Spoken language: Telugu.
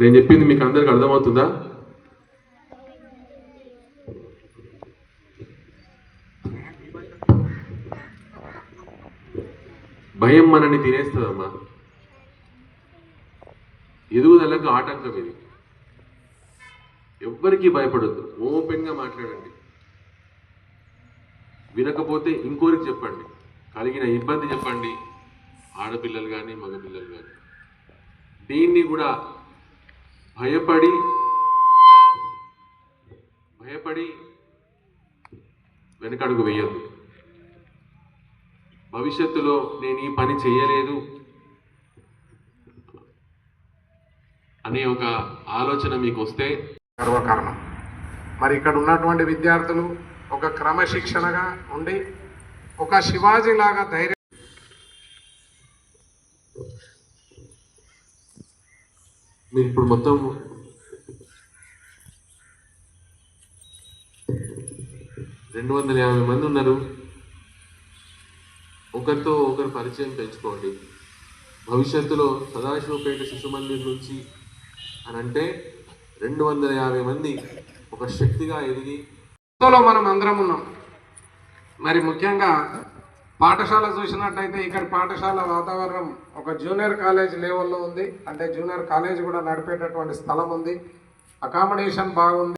నేను చెప్పింది మీకు అందరికి అర్థమవుతుందా? భయం మనని తినేస్తుందమ్మా. ఎదుగుదలకు ఆటంకం ఇది. ఎవ్వరికీ భయపడద్దు. ఓపెన్గా మాట్లాడండి. వినకపోతే ఇంకోరికి చెప్పండి. కలిగిన ఇబ్బంది చెప్పండి. ఆడపిల్లలు కానీ మగపిల్లలు కానీ దీన్ని కూడా భయపడి భయపడి వెనకడుగు వేయద్దు. భవిష్యత్తులో నేను ఈ పని చేయలేదు అనే ఒక ఆలోచన మీకు వస్తే గర్వకారణం. మరి ఇక్కడ ఉన్నటువంటి విద్యార్థులు ఒక క్రమశిక్షణగా ఉండి ఒక శివాజీ లాగా ధైర్యం మీరు ఇప్పుడు మొత్తం రెండు వందల యాభై మంది ఉన్నారు. ఒకరితో ఒకరు పరిచయం పెంచుకోండి. భవిష్యత్తులో సదాశివపేట శిశు మందిర్ నుంచి అని అంటే రెండు వందల యాభై మంది ఒక శక్తిగా ఎదిగి మనం అందరం ఉన్నాం. మరి ముఖ్యంగా పాఠశాల చూసినట్టయితే ఇక్కడ పాఠశాల వాతావరణం ఒక జూనియర్ కాలేజ్ లెవెల్లో ఉంది. అంటే జూనియర్ కాలేజ్ కూడా నడిపేటటువంటి స్థలం ఉంది. అకామిడేషన్ బాగుంది.